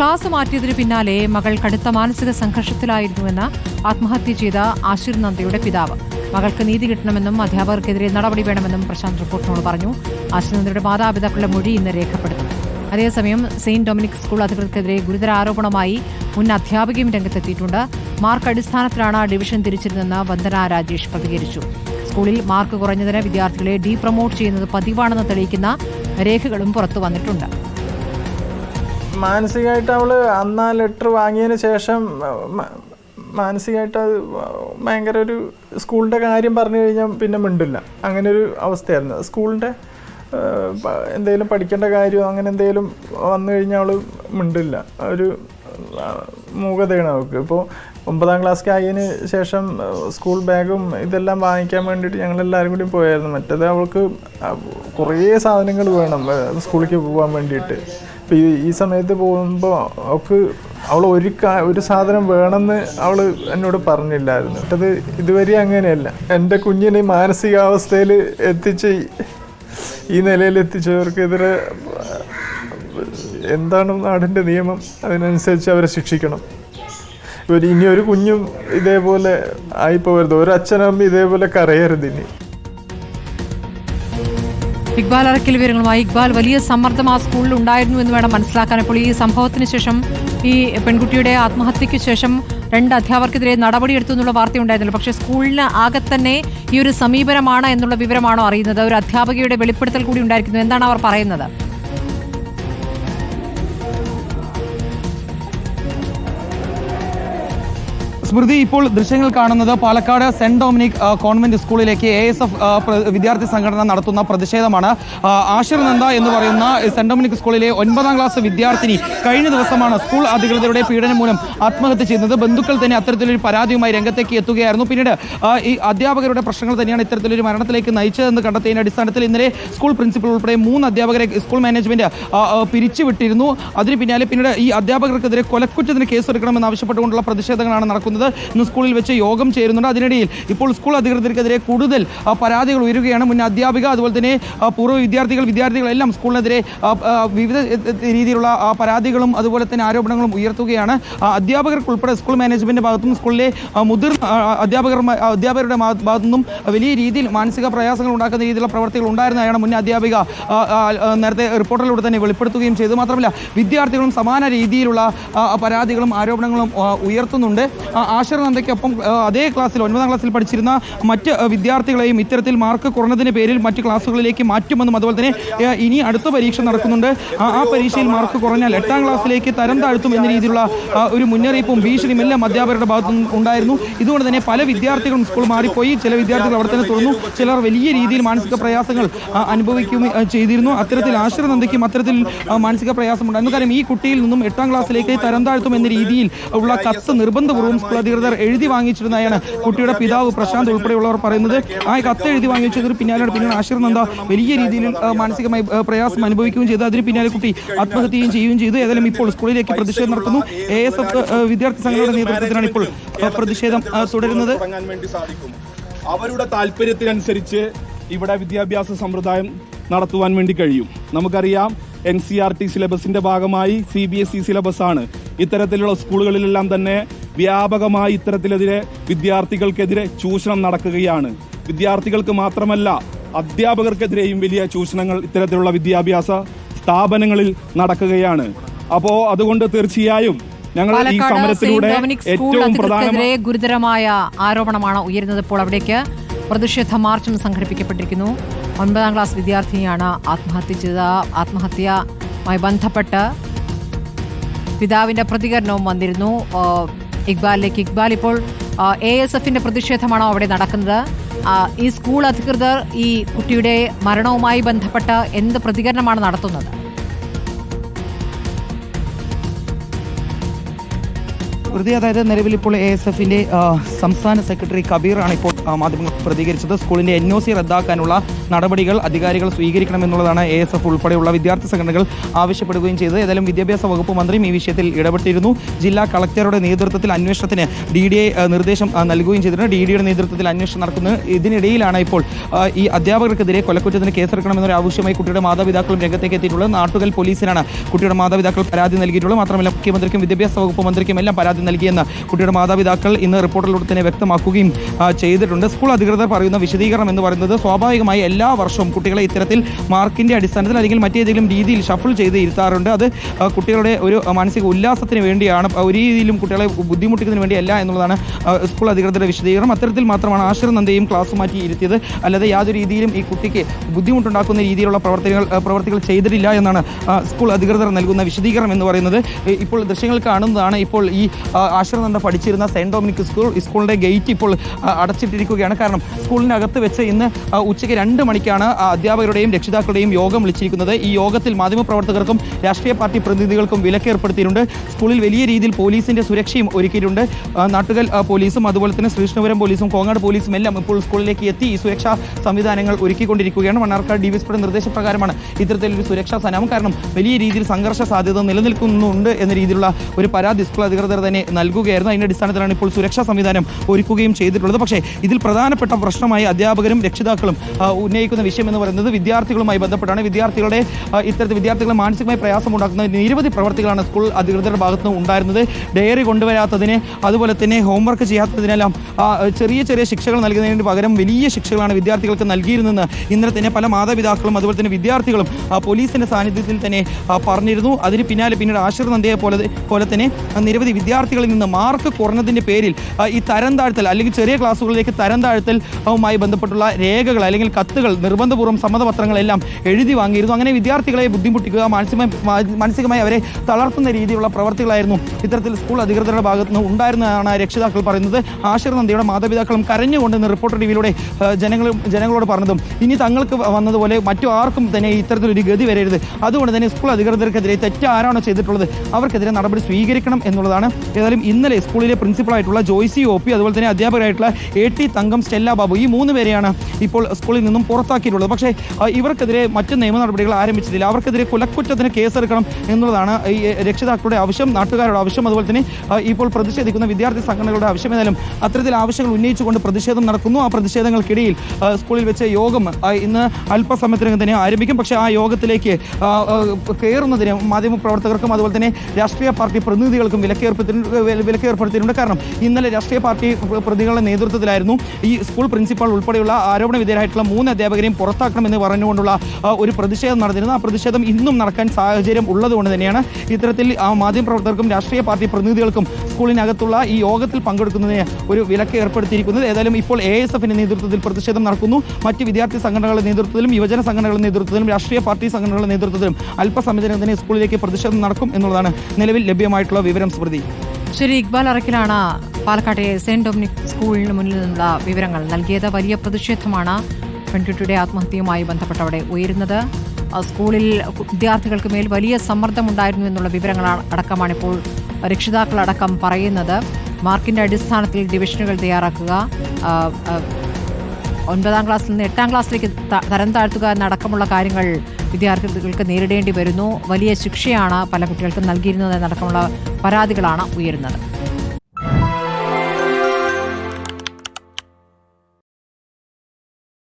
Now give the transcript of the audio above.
Class മാറ്റിയതിനു പിന്നാലെ മകൾ കടുത്ത മാനസിക സംഘർഷത്തിലായിരുന്നുവെന്ന് ആത്മഹത്യ ചെയ്ത ആശിർ നന്ദയുടെ പിതാവ്. മകൾക്ക് നീതി കിട്ടണമെന്നും അധ്യാപകർക്കെതിരെ നടപടി വേണമെന്നും പ്രശാന്ത് റിപ്പോർട്ടിനോട് പറഞ്ഞു. ആശിർ നന്ദയുടെ മാതാപിതാക്കളുടെ മൊഴി ഇന്ന് രേഖപ്പെടുത്തും അതേസമയം സെയിന്റ് ഡൊമിനിക് സ്കൂൾ അധികൃതർക്കെതിരെ ഗുരുതര ആരോപണമായി മുൻ അധ്യാപികയും രംഗത്തെത്തിയിട്ടുണ്ട്. മാർക്ക് അടിസ്ഥാനത്തിലാണ് ഡിവിഷൻ തിരിച്ചിരുന്നതെന്ന് വന്ദന രാജേഷ് പ്രതികരിച്ചു. സ്കൂളിൽ മാർക്ക് കുറഞ്ഞതിന് വിദ്യാർത്ഥികളെ ഡീ പ്രൊമോട്ട് ചെയ്യുന്നത് പതിവാണെന്ന് തെളിയിക്കുന്ന രേഖകളും പുറത്തു വന്നിട്ടുണ്ട്. മാനസികമായിട്ട് അവൾ അന്ന് ആ ലെറ്റർ വാങ്ങിയതിന് ശേഷം മാനസികമായിട്ട് അത് ഭയങ്കര ഒരു സ്കൂളിന്റെ കാര്യം പറഞ്ഞു കഴിഞ്ഞാൽ പിന്നെ മിണ്ടില്ല. അങ്ങനെ ഒരു അവസ്ഥയായിരുന്നു സ്കൂളിന്റെ എന്തെങ്കിലും പഠിക്കേണ്ട കാര്യമോ അങ്ങനെ എന്തെങ്കിലും വന്നു കഴിഞ്ഞാൽ അവൾ മിണ്ടില്ല. ഒരു മൂകതയാണ് അവൾക്ക്. ഇപ്പോൾ ഒമ്പതാം ക്ലാസ് ആയതിന് ശേഷം സ്കൂൾ ബാഗും ഇതെല്ലാം വാങ്ങിക്കാൻ വേണ്ടിയിട്ട് ഞങ്ങൾ എല്ലാവരും കൂടി പോയായിരുന്നു. മറ്റേത് അവൾക്ക് കുറേ സാധനങ്ങൾ വേണം സ്കൂളിലേക്ക് പോകാൻ വേണ്ടിയിട്ട്. ഇപ്പം ഈ ഈ സമയത്ത് പോകുമ്പോൾ അവൾക്ക് അവൾ ഒരു ഒരു സാധനം വേണമെന്ന് അവൾ എന്നോട് പറഞ്ഞില്ലായിരുന്നു. അത് ഇതുവരെ അങ്ങനെയല്ല. എന്റെ കുഞ്ഞിനെ മാനസികാവസ്ഥയിൽ എത്തിച്ച് ഈ- നിലയിൽ എത്തിച്ചവർക്കെതിരെ എന്താണ് നാടിന്റെ നിയമം? അതിനനുസരിച്ച് അവരെ ശിക്ഷിക്കണം. ഇനി ഒരു കുഞ്ഞും ഇതേപോലെ ആയിപ്പോകരുത് ഒരു അച്ഛനമ്മ ഇതേപോലെ കരയരുത് ഇനി. ഇക്ബാൽ അറക്കിൽ വിവരങ്ങളുമായി. ഇക്ബാൽ വലിയ സമ്മർദ്ദം ആ സ്കൂളിൽ ഉണ്ടായിരുന്നു എന്ന് വേണം മനസ്സിലാക്കാൻ. അപ്പോൾ ഈ സംഭവത്തിന് ശേഷം ഈ പെൺകുട്ടിയുടെ ആത്മഹത്യയ്ക്ക് ശേഷം രണ്ട് അധ്യാപകർക്കെതിരെ നടപടിയെടുത്തു എന്നുള്ള വാർത്തയുണ്ടായിരുന്നല്ലോ. പക്ഷേ സ്കൂളിന് ആകെ തന്നെ ഈ ഒരു സമീപനമാണ് എന്നുള്ള വിവരമാണോ അറിയുന്നത്? ഒരു അധ്യാപകയുടെ വെളിപ്പെടുത്തൽ കൂടി ഉണ്ടായിരിക്കുന്നു. എന്താണ് അവർ പറയുന്നത്? സ്മൃതി ഇപ്പോൾ ദൃശ്യങ്ങൾ കാണുന്നത് പാലക്കാട് സെന്റ് ഡൊമിനിക് കോൺവെന്റ് സ്കൂളിലേക്ക് എ എസ് എഫ് വിദ്യാർത്ഥി സംഘടന നടത്തുന്ന പ്രതിഷേധമാണ്. ആഷിർ നന്ദ എന്ന് പറയുന്ന സെന്റ് ഡൊമിനിക് സ്കൂളിലെ ഒൻപതാം ക്ലാസ് വിദ്യാർത്ഥിനി കഴിഞ്ഞ ദിവസമാണ് സ്കൂൾ അധികൃതരുടെ പീഡനം മൂലം ആത്മഹത്യ ചെയ്യുന്നത് ബന്ധുക്കൾ തന്നെ അത്തരത്തിലൊരു പരാതിയുമായി രംഗത്തേക്ക് എത്തുകയായിരുന്നു. പിന്നീട് ഈ അധ്യാപകരുടെ പ്രശ്നങ്ങൾ തന്നെയാണ് ഇത്തരത്തിലൊരു മരണത്തിലേക്ക് നയിച്ചതെന്ന് കണ്ടെത്തിയതിന്റെ അടിസ്ഥാനത്തിൽ ഇന്നലെ സ്കൂൾ പ്രിൻസിപ്പൽ ഉൾപ്പെടെ മൂന്ന് അധ്യാപകരെ സ്കൂൾ മാനേജ്മെന്റ് പിരിച്ചുവിട്ടിരുന്നു. അതിന് പിന്നാലെ പിന്നീട് ഈ അധ്യാപകർക്കെതിരെ കൊലക്കുറ്റത്തിന് കേസെടുക്കണമെന്ന് ആവശ്യപ്പെട്ടുകൊണ്ടുള്ള പ്രതിഷേധങ്ങളാണ് നടക്കുന്നത്. ഇന്ന് സ്കൂളിൽ വെച്ച് യോഗം ചേരുന്നുണ്ട്. അതിനിടയിൽ ഇപ്പോൾ സ്കൂൾ അധികൃതർക്കെതിരെ കൂടുതൽ പരാതികൾ ഉയരുകയാണ്. മുൻ അധ്യാപിക അതുപോലെ തന്നെ പൂർവ വിദ്യാർത്ഥികൾ വിദ്യാർത്ഥികളെല്ലാം സ്കൂളിനെതിരെ വിവിധ രീതിയിലുള്ള പരാതികളും അതുപോലെ തന്നെ ആരോപണങ്ങളും ഉയർത്തുകയാണ്. അധ്യാപകർക്കുൾപ്പെടെ സ്കൂൾ മാനേജ്മെന്റ് ഭാഗത്തും സ്കൂളിലെ മുതിർന്ന അധ്യാപകർ അധ്യാപകരുടെ ഭാഗത്തു നിന്നും വലിയ രീതിയിൽ മാനസിക പ്രയാസങ്ങൾ ഉണ്ടാക്കുന്ന രീതിയിലുള്ള പ്രവർത്തികൾ ഉണ്ടായിരുന്നതാണ് മുൻ അധ്യാപിക നേരത്തെ റിപ്പോർട്ടിലൂടെ തന്നെ വെളിപ്പെടുത്തുകയും ചെയ്തു മാത്രമല്ല വിദ്യാർത്ഥികളും സമാന രീതിയിലുള്ള പരാതികളും ആരോപണങ്ങളും ഉയർത്തുന്നുണ്ട്. ആ, നന്ദയ്ക്കൊപ്പം അതേ ക്ലാസ്സിൽ ഒൻപതാം ക്ലാസ്സിൽ പഠിച്ചിരുന്ന മറ്റ് വിദ്യാർത്ഥികളെയും ഇത്തരത്തിൽ മാർക്ക് കുറഞ്ഞതിന് പേരിൽ മറ്റ് ക്ലാസ്സുകളിലേക്ക് മാറ്റുമെന്നും അതുപോലെ തന്നെ ഇനി അടുത്ത പരീക്ഷ നടക്കുന്നുണ്ട്. ആ പരീക്ഷയിൽ മാർക്ക് കുറഞ്ഞാൽ എട്ടാം ക്ലാസ്സിലേക്ക് തരം താഴ്ത്തും എന്ന രീതിയിലുള്ള ഒരു മുന്നറിയിപ്പും ഭീഷണിയും എല്ലാം അധ്യാപകരുടെ ഭാഗത്തു ഉണ്ടായിരുന്നു. ഇതുകൊണ്ട് തന്നെ പല വിദ്യാർത്ഥികളും സ്കൂൾ മാറിപ്പോയി. ചില വിദ്യാർത്ഥികൾ അവിടെ തന്നെ തുറന്നു ചിലർ വലിയ രീതിയിൽ മാനസിക പ്രയാസങ്ങൾ അനുഭവിക്കുകയും ചെയ്തിരുന്നു. അത്തരത്തിൽ ആശ്രനന്ദയ്ക്കും അത്തരത്തിൽ ആ, മാനസിക പ്രയാസമുണ്ടായിരുന്നു. കാരണം ഈ കുട്ടിയിൽ നിന്നും എട്ടാം ക്ലാസ്സിലേക്ക് തരം താഴ്ത്തും എന്ന രീതിയിൽ ഉള്ള കത്ത് നിർബന്ധപൂർവം സ്കൂൾ അധികൃതർ എഴുതി വാങ്ങിച്ചിരുന്നതാണ്. കുട്ടിയുടെ പിതാവ് പ്രശാന്ത് ഉൾപ്പെടെയുള്ളവർ പറയുന്നത് ആ കത്ത് എഴുതി വാങ്ങിച്ചതിന് പിന്നാലെയാണ്. പിന്നീട് ആശ്രനന്ദ വലിയ രീതിയിൽ മാനസികമായി പ്രയാസം അനുഭവിക്കുകയും ചെയ്തു. അതിന് പിന്നാലെ കുട്ടി ആത്മഹത്യയും ചെയ്യുകയും ചെയ്തു. ഏതായാലും ഇപ്പോൾ സ്കൂളിലേക്ക് പ്രതിഷേധം നടത്തുന്നു. എ എസ് എഫ് വിദ്യാർത്ഥി സംഘടനയുടെ നേതൃത്വത്തിലാണ് ഇപ്പോൾ പ്രതിഷേധം തുടരുന്നത്. അവരുടെ താല്പര്യത്തിനനുസരിച്ച് ഇവിടെ വിദ്യാഭ്യാസ സമ്പ്രദായം നടത്തുവാൻ വേണ്ടി കഴിയും. നമുക്കറിയാം എൻ സി ആർ ടി സിലബസിന്റെ ഭാഗമായി C B S E syllabus ആണ്. ഇത്തരത്തിലുള്ള സ്കൂളുകളിലെല്ലാം തന്നെ വ്യാപകമായി ഇത്തരത്തിലെതിരെ വിദ്യാർത്ഥികൾക്കെതിരെ ചൂഷണം നടക്കുകയാണ്. വിദ്യാർത്ഥികൾക്ക് മാത്രമല്ല അധ്യാപകർക്കെതിരെയും വലിയ ചൂഷണങ്ങൾ ഇത്തരത്തിലുള്ള വിദ്യാഭ്യാസ സ്ഥാപനങ്ങളിൽ നടക്കുകയാണ്. അപ്പോ അതുകൊണ്ട് തീർച്ചയായും ഞങ്ങൾ ഈ സമരത്തിലൂടെ ഏറ്റവും പ്രധാനമായ ഗുരുതരമായ ആരോപണമാണ് ഉയരുന്നത്. ഇപ്പോൾ അവിടേക്ക് പ്രതിഷേധ മാർച്ചും സംഘടിപ്പിക്കപ്പെട്ടിരിക്കുന്നു. ഒൻപതാം ക്ലാസ് വിദ്യാർത്ഥിനിയാണ് ആത്മഹത്യ ചെയ്ത ആത്മഹത്യയുമായി ബന്ധപ്പെട്ട് പിതാവിന്റെ പ്രതികരണവും വന്നിരുന്നു. ഇക്ബാലിലേക്ക്. ഇക്ബാൽ ഇപ്പോൾ എ എസ് എഫിന്റെ പ്രതിഷേധമാണോ അവിടെ നടക്കുന്നത്? ഈ സ്കൂൾ അധികൃതർ ഈ കുട്ടിയുടെ മരണവുമായി ബന്ധപ്പെട്ട് എന്ത് പ്രതികരണമാണ് നടത്തുന്നത്? വെറുതെ അതായത് നിലവിൽ ഇപ്പോൾ എ എസ് എഫിന്റെ സംസ്ഥാന സെക്രട്ടറി കബീറാണ് ഇപ്പോൾ മാധ്യമങ്ങൾ പ്രതികരിച്ചത്. സ്കൂളിന്റെ എൻ ഒ സി റദ്ദാക്കാനുള്ള നടപടികൾ അധികാരികൾ സ്വീകരിക്കണമെന്നുള്ളതാണ് എ എസ് എഫ് ഉൾപ്പെടെയുള്ള വിദ്യാർത്ഥി സംഘടനകൾ ആവശ്യപ്പെടുകയും ചെയ്തത്. ഏതായാലും വിദ്യാഭ്യാസ വകുപ്പ് മന്ത്രിയും ഈ വിഷയത്തിൽ ഇടപെട്ടിരുന്നു. ജില്ലാ കളക്ടറുടെ നേതൃത്വത്തിൽ അന്വേഷണത്തിന് ഡി ഡി എ നിർദ്ദേശം നൽകുകയും ചെയ്തിട്ടുണ്ട് ഡി ഡിയുടെ നേതൃത്വത്തിൽ അന്വേഷണം നടക്കുന്നത് ഇതിനിടയിലാണ് ഇപ്പോൾ ഈ അധ്യാപകർക്കെതിരെ കൊലക്കുറ്റത്തിന് കേസെടുക്കണമെന്നൊരു ആവശ്യമായി കുട്ടിയുടെ മാതാപിതാക്കളും രംഗത്തേക്ക് എത്തിയിട്ടുള്ളത്. നാട്ടുകൽ പോലീസിനാണ് കുട്ടിയുടെ മാതാപിതാക്കൾ പരാതി നൽകിയിട്ടുള്ളത്. മാത്രമല്ല മുഖ്യമന്ത്രിക്കും വിദ്യാഭ്യാസ വകുപ്പ് മന്ത്രിക്കും എല്ലാം പരാതി നൽകിയെന്ന് കുട്ടിയുടെ മാതാപിതാക്കൾ ഇന്ന് റിപ്പോർട്ടിലൂടെ തന്നെ വ്യക്തമാക്കുകയും ചെയ്തിട്ടുണ്ട്. സ്കൂൾ അധികൃതർ പറയുന്ന വിശദീകരണം എന്ന് പറയുന്നത് സ്വാഭാവികമായി എല്ലാ വർഷവും കുട്ടികളെ ഇത്തരത്തിൽ മാർക്കിന്റെ അടിസ്ഥാനത്തിൽ അല്ലെങ്കിൽ മറ്റേതെങ്കിലും രീതിയിൽ ഷഫിൾ ചെയ്ത് ഇരുത്താറുണ്ട്. അത് കുട്ടികളുടെ ഒരു മാനസിക ഉല്ലാസത്തിന് വേണ്ടിയാണ്. ഒരു രീതിയിലും കുട്ടികളെ ബുദ്ധിമുട്ടിക്കുന്നതിന് വേണ്ടിയല്ല എന്നുള്ളതാണ് സ്കൂൾ അധികൃതരുടെ വിശദീകരണം. അത്തരത്തിൽ മാത്രമാണ് നന്ദയും ക്ലാസ് മാറ്റി ഇരുത്തിയത്. അല്ലാതെ യാതൊരു രീതിയിലും ഈ കുട്ടിക്ക് ബുദ്ധിമുട്ടുണ്ടാക്കുന്ന രീതിയിലുള്ള പ്രവർത്തികൾ പ്രവർത്തികൾ ചെയ്തിട്ടില്ല എന്നാണ് സ്കൂൾ അധികൃതർ നൽകുന്ന വിശദീകരണം എന്ന് പറയുന്നത്. ഇപ്പോൾ ദൃശ്യങ്ങൾ കാണുന്നതാണ്. ഇപ്പോൾ ഈ ആശ്രയ നിന്ന് പഠിച്ചിരുന്ന സെന്റ് ഡൊമിനിക് സ്കൂൾ സ്കൂളിന്റെ ഗേറ്റ് ഇപ്പോൾ അടച്ചിട്ടിരിക്കുകയാണ്. കാരണം സ്കൂളിനകത്ത് വെച്ച് ഇന്ന് ഉച്ചയ്ക്ക് രണ്ട് മണിക്കാണ് അധ്യാപകരുടെയും രക്ഷിതാക്കളുടെയും യോഗം വിളിച്ചിരിക്കുന്നത്. ഈ യോഗത്തിൽ മാധ്യമപ്രവർത്തകർക്കും രാഷ്ട്രീയ പാർട്ടി പ്രതിനിധികൾക്കും വിലക്കേർപ്പെടുത്തിയിട്ടുണ്ട്. സ്കൂളിൽ വലിയ രീതിയിൽ പോലീസിന്റെ സുരക്ഷയും ഒരുക്കിയിട്ടുണ്ട്. നാട്ടുകൽ പോലീസും അതുപോലെ തന്നെ ശ്രീകൃഷ്ണപുരം പോലീസും കോങ്ങാട് പോലീസും എല്ലാം ഇപ്പോൾ സ്കൂളിലേക്ക് എത്തി ഈ സുരക്ഷാ സംവിധാനങ്ങൾ ഒരുക്കിക്കൊണ്ടിരിക്കുകയാണ്. മണ്ണാർക്കാട് ഡി വി നിർദ്ദേശപ്രകാരമാണ് ഇത്തരത്തിലൊരു സുരക്ഷാ സന്നാമം കാരണം വലിയ രീതിയിൽ സംഘർഷ സാധ്യത നിലനിൽക്കുന്നുണ്ട് എന്ന രീതിയിലുള്ള ഒരു പരാതി സ്കൂൾ അധികൃതർ തന്നെ നൽകുകയായിരുന്നു. അതിന്റെ അടിസ്ഥാനത്തിലാണ് ഇപ്പോൾ സുരക്ഷാ സംവിധാനം ഒരുക്കുകയും ചെയ്തിട്ടുള്ളത്. പക്ഷേ ഇതിൽ പ്രധാനപ്പെട്ട പ്രശ്നമായി അധ്യാപകരും രക്ഷിതാക്കളും ഉന്നയിക്കുന്ന വിഷയം എന്ന് പറയുന്നത് വിദ്യാർത്ഥികളുമായി ബന്ധപ്പെട്ടാണ്. വിദ്യാർത്ഥികളുടെ ഇത്തരത്തിൽ വിദ്യാർത്ഥികളെ മാനസികമായി പ്രയാസമുണ്ടാക്കുന്ന നിരവധി പ്രവർത്തികളാണ് സ്കൂൾ അധികൃതരുടെ ഭാഗത്ത് നിന്ന് ഉണ്ടായിരുന്നത്. ഡയറി കൊണ്ടുവരാത്തതിന് അതുപോലെ തന്നെ ഹോംവർക്ക് ചെയ്യാത്തതിനെല്ലാം ചെറിയ ചെറിയ ശിക്ഷകൾ നൽകുന്നതിന് പകരം വലിയ ശിക്ഷകളാണ് വിദ്യാർത്ഥികൾക്ക് നൽകിയിരുന്നതെന്ന് ഇന്നലെ തന്നെ പല മാതാപിതാക്കളും അതുപോലെ തന്നെ വിദ്യാർത്ഥികളും പോലീസിന്റെ സാന്നിധ്യത്തിൽ തന്നെ പറഞ്ഞിരുന്നു. അതിന് പിന്നാലെ പിന്നീട് ആശിർ നന്ദയെ പോലെ പോലെ തന്നെ നിരവധി നിരവധി വിദ്യാർത്ഥികളിൽ നിന്ന് മാർക്ക് കുറഞ്ഞതിന്റെ പേരിൽ ഈ തരം താഴ്ത്തൽ അല്ലെങ്കിൽ ചെറിയ ക്ലാസ്സുകളിലേക്ക് തരം താഴ്ത്തലുമായി ബന്ധപ്പെട്ടുള്ള രേഖകൾ അല്ലെങ്കിൽ കത്തുകൾ നിർബന്ധപൂർവം സമ്മതപത്രങ്ങളെല്ലാം എഴുതി വാങ്ങിയിരുന്നു. അങ്ങനെ വിദ്യാർത്ഥികളെ ബുദ്ധിമുട്ടിക്കുക മാനസികമായി മാനസികമായി അവരെ തളർത്തുന്ന രീതിയിലുള്ള പ്രവർത്തികളായിരുന്നു ഇത്തരത്തിൽ സ്കൂൾ അധികൃതരുടെ ഭാഗത്ത് നിന്ന് ഉണ്ടായിരുന്നതാണ് രക്ഷിതാക്കൾ പറയുന്നത്. ആശിർ നന്ദിയുടെ മാതാപിതാക്കളും കരഞ്ഞുകൊണ്ട് ഇന്ന് റിപ്പോർട്ടർ ടിവിയിലൂടെ ജനങ്ങളും ജനങ്ങളോട് പറഞ്ഞതും ഇനി തങ്ങൾക്ക് വന്നതുപോലെ മറ്റു ആർക്കും തന്നെ ഇത്തരത്തിലൊരു ഗതി വരരുത്. അതുകൊണ്ട് തന്നെ സ്കൂൾ അധികൃതർക്കെതിരെ തെറ്റ് ആരാണോ ചെയ്തിട്ടുള്ളത്? അവർക്കെതിരെ നടപടി സ്വീകരിക്കണം എന്നുള്ളതാണ് ഏതായാലും ഇന്നലെ സ്കൂളിലെ പ്രിൻസിപ്പളായിട്ടുള്ള ജോയ്സി ഒ പി അതുപോലെ തന്നെ അധ്യാപകരായിട്ടുള്ള A T Thankam Stella Babu ഈ മൂന്ന് പേരെയാണ് ഇപ്പോൾ സ്കൂളിൽ നിന്നും പുറത്താക്കിയിട്ടുള്ളത്. പക്ഷേ ഇവർക്കെതിരെ മറ്റ് നിയമ നടപടികൾ ആരംഭിച്ചതില്ല അവർക്കെതിരെ കൊലക്കുറ്റത്തിന് കേസെടുക്കണം എന്നുള്ളതാണ് ഈ രക്ഷിതാക്കളുടെ ആവശ്യം നാട്ടുകാരുടെ ആവശ്യം. അതുപോലെ തന്നെ ഇപ്പോൾ പ്രതിഷേധിക്കുന്ന വിദ്യാർത്ഥി സംഘടനകളുടെ ആവശ്യം ഏതായാലും അത്തരത്തിൽ ആവശ്യങ്ങൾ ഉന്നയിച്ചുകൊണ്ട് പ്രതിഷേധം നടക്കുന്നു. ആ പ്രതിഷേധങ്ങൾക്കിടയിൽ സ്കൂളിൽ വെച്ച യോഗം ഇന്ന് അല്പസമയത്തിനകം തന്നെ ആരംഭിക്കും. പക്ഷേ ആ യോഗത്തിലേക്ക് കയറുന്നതിന് മാധ്യമപ്രവർത്തകർക്കും അതുപോലെ തന്നെ രാഷ്ട്രീയ പാർട്ടി പ്രതിനിധികൾക്കും വിലക്കേർപ്പെടുത്തിയിട്ടുണ്ട് വിലക്കേർപ്പെടുത്തിയിട്ടുണ്ട് കാരണം ഇന്നലെ രാഷ്ട്രീയ പാർട്ടി പ്ര- പ്രതികളുടെ നേതൃത്വത്തിലായിരുന്നു ഈ സ്കൂൾ പ്രിൻസിപ്പാൾ ഉൾപ്പെടെയുള്ള ആരോപണ വിധേയരായിട്ടുള്ള മൂന്ന് അധ്യാപകരെയും പുറത്താക്കണമെന്ന് പറഞ്ഞുകൊണ്ടുള്ള ഒരു പ്രതിഷേധം നടന്നിരുന്നു ആ പ്രതിഷേധം ഇന്നും നടക്കാൻ സാഹചര്യം ഉള്ളതുകൊണ്ട് തന്നെയാണ് ഇത്തരത്തിൽ മാധ്യമപ്രവർത്തകർക്കും രാഷ്ട്രീയ പാർട്ടി പ്രതിനിധികൾക്കും സ്കൂളിനകത്തുള്ള ഈ യോഗത്തിൽ പങ്കെടുക്കുന്നതിന് ഒരു വിലക്ക് ഏർപ്പെടുത്തിയിരിക്കുന്നത്. ഏതായാലും ഇപ്പോൾ എ എസ് എഫിന്റെ നേതൃത്വത്തിൽ പ്രതിഷേധം നടക്കുന്നു. മറ്റ് വിദ്യാർത്ഥി സംഘടനകളുടെ നേതൃത്വത്തിലും യുവജന സംഘടനകളുടെ നേതൃത്വത്തിലും രാഷ്ട്രീയ പാർട്ടി സംഘടനകളുടെ നേതൃത്വത്തിലും അല്പസമയത്തിനകം തന്നെ സ്കൂളിലേക്ക് പ്രതിഷേധം നടക്കും എന്നുള്ളതാണ് നിലവിൽ ലഭ്യമായിട്ടുള്ള വിവരം സ്മൃതി. ശരി ഇക്ബാൽ അറക്കിലാണ് പാലക്കാട്ടെ സെന്റ് ഡൊമിനിക് സ്കൂളിന് മുന്നിൽ നിന്നുള്ള വിവരങ്ങൾ. നൽകിയത് വലിയ പ്രതിഷേധമാണ്. പെൺകുട്ടിയുടെ ആത്മഹത്യയുമായി ബന്ധപ്പെട്ട് അവിടെ ഉയരുന്നത്. സ്കൂളിൽ വിദ്യാർത്ഥികൾക്ക് മേൽ വലിയ സമ്മർദ്ദമുണ്ടായിരുന്നു എന്നുള്ള വിവരങ്ങൾ അടക്കമാണ് ഇപ്പോൾ രക്ഷിതാക്കളടക്കം പറയുന്നത്. മാർക്കിന്റെ അടിസ്ഥാനത്തിൽ ഡിവിഷനുകൾ തയ്യാറാക്കുക. ഒൻപതാം ക്ലാസ്സിൽ നിന്ന് എട്ടാം ക്ലാസ്സിലേക്ക് തരം താഴ്ത്തുക എന്നടക്കമുള്ള കാര്യങ്ങൾ വിദ്യാർത്ഥികൾക്ക് നേരിടേണ്ടി വരുന്നു. വലിയ ശിക്ഷയാണ് പല കുട്ടികൾക്കും നൽകിയിരുന്നത് എന്നടക്കമുള്ള പരാതികളാണ് ഉയരുന്നത്.